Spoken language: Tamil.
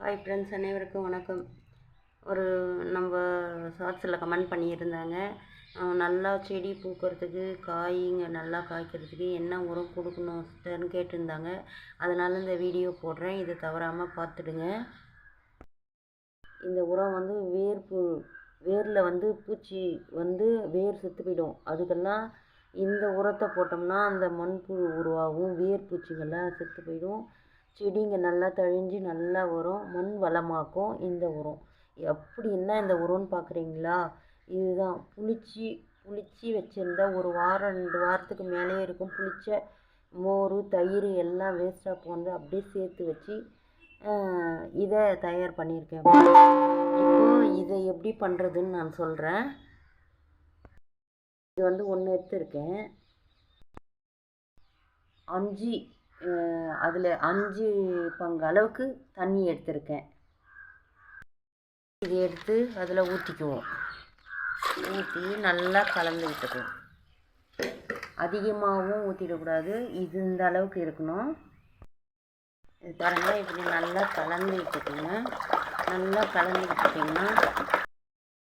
ஹாய் ஃப்ரெண்ட்ஸ் அனைவருக்கும் வணக்கம். ஒரு நம்ம ஷார்ட்ஸில் கமெண்ட் பண்ணியிருந்தாங்க. நல்லா செடி பூக்கிறதுக்கு காய்ங்க நல்லா காய்க்கிறதுக்கு என்ன உரம் கொடுக்கணும் சிஸ்டர்னு கேட்டிருந்தாங்க. அதனால் இந்த வீடியோ போடுறேன். இதை தவறாமல் பார்த்துடுங்க. இந்த உரம் வந்து வேர் பூ வேரில் வந்து பூச்சி வந்து வேர் செத்து போயிடும். அதுக்கெல்லாம் இந்த உரத்தை போட்டோம்னா அந்த மண்புழு உருவாகும். வேர் பூச்சிங்கெல்லாம் செத்து போயிடும். செடிங்க நல்லா தழிஞ்சு நல்லா வரும். மண் வளமாக்கும் இந்த உரம். எப்படி என்ன இந்த உரம்னு பார்க்குறீங்களா இதுதான். புளிச்சு புளிச்சு வச்சுருந்தா ஒரு வாரம் ரெண்டு வாரத்துக்கு மேலேயே இருக்கும். புளிச்ச மோர் தயிர் எல்லாம் வேஸ்ட்டாக போனது அப்படியே சேர்த்து வச்சு இதை தயார் பண்ணியிருக்கேன். இப்போ இதை எப்படி பண்ணுறதுன்னு நான் சொல்கிறேன் இது வந்து ஒன்று எடுத்துருக்கேன். அஞ்சு அதில் அஞ்சு பங்கு அளவுக்கு தண்ணி எடுத்திருக்கேன். இது எடுத்து அதில் ஊற்றிக்குவோம் ஊற்றி நல்லா கலந்து விட்டுக்குவோம். அதிகமாகவும் ஊற்றிடக்கூடாது இது இந்த அளவுக்கு இருக்கணும். இது பாருங்க இப்படி நல்லா கலந்து விட்டுக்குங்க நல்லா கலந்து விட்டுட்டிங்கன்னா